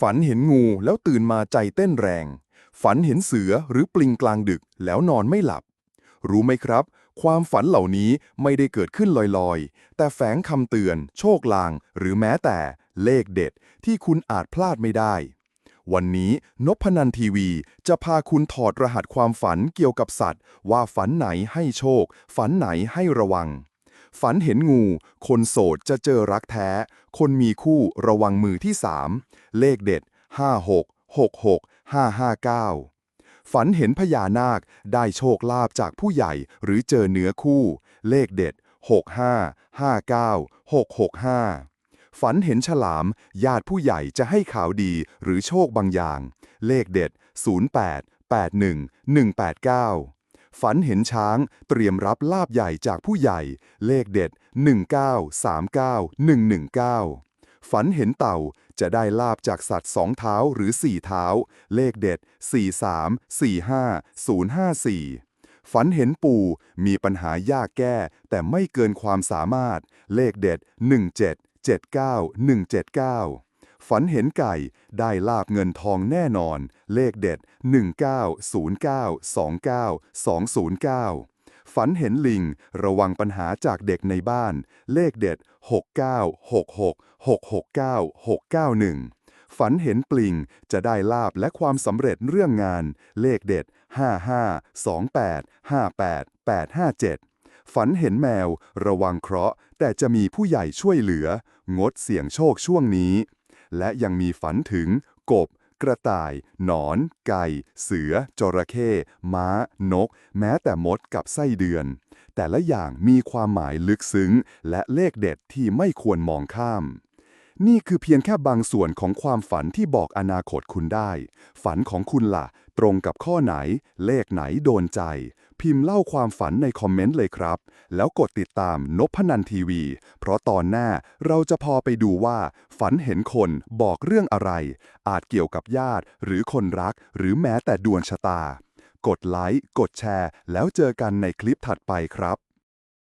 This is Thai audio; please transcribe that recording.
ฝันเห็นงูแล้วตื่นมาใจเต้นแรง ฝันเห็นเสือหรือปลิงกลางดึกแล้วนอนไม่หลับ รู้ไหมครับ ความฝันเหล่านี้ไม่ได้เกิดขึ้นลอยๆ แต่แฝงคำเตือน โชคลาง หรือแม้แต่เลขเด็ดที่คุณอาจพลาดไม่ได้ วันนี้นพนันทีวีจะพาคุณถอดรหัสความฝันเกี่ยวกับสัตว์ ว่าฝันไหนให้โชค ฝันไหนให้ระวัง ฝันเห็นงู คนโสดจะเจอรักแท้ คนมีคู่ระวังมือที่สามเลขเด็ด 56 66 559 ฝันเห็นพญานาคได้โชคลาภจากผู้ใหญ่หรือเจอเนื้อคู่ เลขเด็ด 65 59 665 ฝันเห็นฉลาม ญาติผู้ใหญ่จะให้ข่าวดีหรือโชคบางอย่าง เลขเด็ด 08 81 189 ฝันเห็นช้างเตรียมรับลาบใหญ่จากผู้ใหญ่ เลขเด็ด 1939 119 ฝันเห็นเต่าจะได้ลาบจากสัตว์สองเท้าหรือสี่เท้า เลขเด็ด 43 45 054ฝันเห็นปู่มีปัญหายากแก้ แต่ไม่เกินความสามารถ เลขเด็ด 17 79 179 ฝันเห็นไก่ ได้ลาบเงินทองแน่นอน เลขเด็ด 1909 29 209ฝันเห็นลิง ระวังปัญหาจากเด็กในบ้าน เลขเด็ด 69 66 669 691 ฝันเห็นปลิง จะได้ลาบและความสำเร็จเรื่องงาน เลขเด็ด 55 28 58 857 ฝันเห็นแมว ระวังเคราะห์ แต่จะมีผู้ใหญ่ช่วยเหลือ งดเสี่ยงโชคช่วงนี้ และยังมีฝันถึงกบ กระต่าย หนอน ไก่ เสือ จระเข้ ม้า นก แม้แต่มดกับไส้เดือน แต่ละอย่างมีความหมายลึกซึ้ง และเลขเด็ดที่ไม่ควรมองข้าม นี่คือเพียงแค่บางส่วนของความฝันที่บอกอนาคตคุณได้ ฝันของคุณล่ะ ตรงกับข้อไหน เลขไหนโดนใจ พิมพ์เล่าความฝันในคอมเมนต์เลยครับ แล้วกดติดตามนพนันทีวี เพราะตอนหน้าเราจะพอไปดูว่า ฝันเห็นคนบอกเรื่องอะไร อาจเกี่ยวกับญาติ หรือคนรัก หรือแม้แต่ดวงชะตา กดไลค์ กดแชร์ แล้วเจอกันในคลิปถัดไปครับ